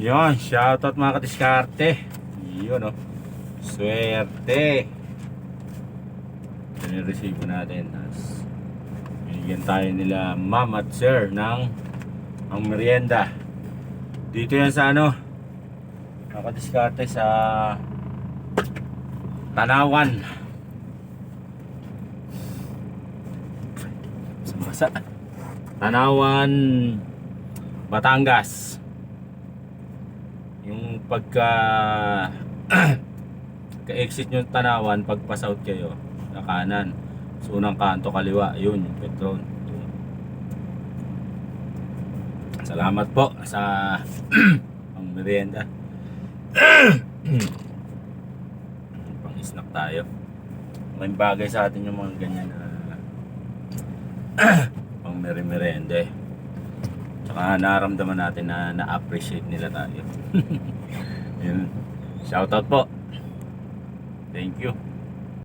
Yun, shoutout mga kadiskarte. Yun oh. Swerte. Ito yung resibo natin. Tapos, binigyan tayo nila ma'am at sir ng ang merienda. Dito yan sa ano, mga kadiskarte sa Tanawan. Sa. Tanawan, Batangas. Yung pagka ka-exit nyo Tanawan, pagpa south kayo, na kanan. Sa unang kanto kaliwa, yun yung Petron. Salamat po sa ang merienda. Pang snack tayo. May bagay sa atin yung mga ganyan na pang meri-merienda eh. Tsaka naramdaman natin na na-appreciate nila tayo. Yun. Shoutout po. Thank you.